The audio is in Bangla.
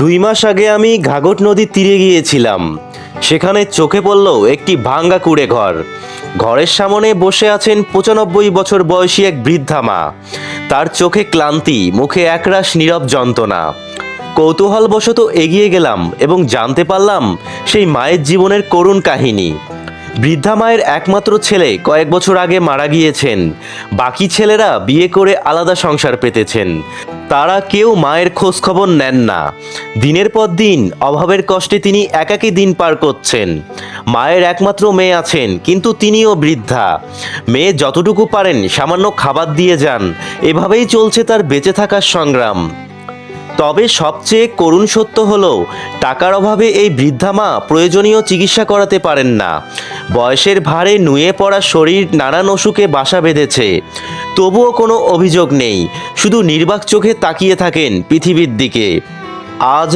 দুই মাস আগে আমি ঘাগট নদীর তীরে গিয়েছিলাম। সেখানে চোখে পড়ল একটি ভাঙ্গা কুড়ে ঘর। ঘরের সামনে বসে আছেন পঁচানব্বই বছর বয়সী এক বৃদ্ধা মা। তার চোখে ক্লান্তি, মুখে একরাশ নীরব যন্ত্রণা। কৌতূহলবশত এগিয়ে গেলাম এবং জানতে পারলাম সেই মায়ের জীবনের করুণ কাহিনী। বৃদ্ধা মায়ের একমাত্র ছেলে কয়েক বছর আগে মারা গিয়েছেন। বাকি ছেলেরা বিয়ে করে আলাদা সংসার পেতেছেন। তারা কেউ মায়ের খোঁজ খবর নেন না। দিনের পর দিন অভাবের কষ্টে তিনি একাকী দিন পার করছেন। মায়ের একমাত্র মেয়ে আছেন, কিন্তু তিনিও বৃদ্ধা। মেয়ে যতটুকু পারেন সামান্য খাবার দিয়ে যান, এভাবেই চলছে তার বেঁচে থাকার সংগ্রাম। তবে সবচেয়ে করুণ সত্য হলো, টাকার অভাবে এই বৃদ্ধা মা প্রয়োজনীয় চিকিৎসা করাতে পারেন না। বয়সের ভারে নুয়ে পড়া শরীর নানান অসুখে বাসা বেঁধেছে। তবুও কোনো অভিযোগ নেই, শুধু নির্বাক চোখে তাকিয়ে থাকেন পৃথিবীর দিকে। আজ